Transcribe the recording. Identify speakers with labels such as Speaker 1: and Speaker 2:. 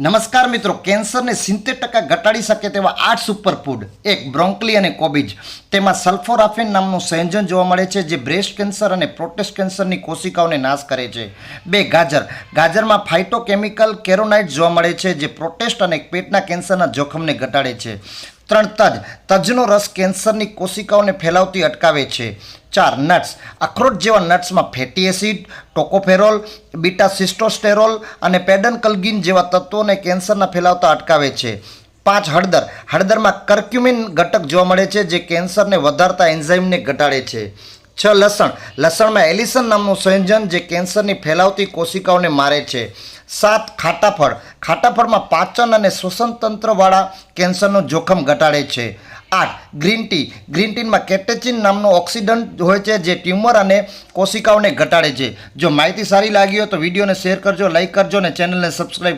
Speaker 1: નમસ્કાર મિત્રો, કેન્સરને સિત્તેર ટકા ઘટાડી શકે તેવા આઠ સુપરફૂડ એક બ્રોન્કલી અને કોબીજ. તેમાં સલ્ફોરાફિન નામનું સંયોજન જોવા મળે છે જે બ્રેસ્ટ કેન્સર અને પ્રોટેસ્ટ કેન્સરની કોશિકાઓને નાશ કરે છે. બે, ગાજર. ગાજરમાં ફાઇટોકેમિકલ કેરોનાઇટ જોવા મળે છે જે પ્રોટેસ્ટ અને પેટના કેન્સરના જોખમને ઘટાડે છે. ત્રણ, તજ. તજનો રસ કેન્સરની કોશિકાઓને ફેલાવતી અટકાવે છે. ચાર નટ્સ અખરોટ જેવા નટ્સમાં fatty acid tocopherol beta sitosterol અને પેડનકલગિન જેવા તત્વોને કેન્સરના ફેલાવતા અટકાવે છે. પાંચ હળદર. હળદરમાં કર્ક્યુમિન ઘટક જોવા મળે છે જે કેન્સરને વધારતા એન્ઝાઇમને ઘટાડે છે. છ લસણ. લસણમાં એલિસન નામનું સંયોજન જે કેન્સરની ફેલાવતી કોશિકાઓને મારે છે. સાત ખાટાફળ. ખાટાફળમાં પાચન અને શ્વસન તંત્રવાળા કેન્સરનું જોખમ ઘટાડે છે. આઠ ગ્રીન ટી. ગ્રીન ટીમાં કેટેચિન નામનો ઓક્સિડન્ટ હોય છે જે ટ્યુમર અને કોશિકાઓને ઘટાડે છે. જો માહિતી સારી લાગી હોય તો વિડીયોને શેર કરજો લાઇક કરજો અને ચેનલને સબસ્ક્રાઈબ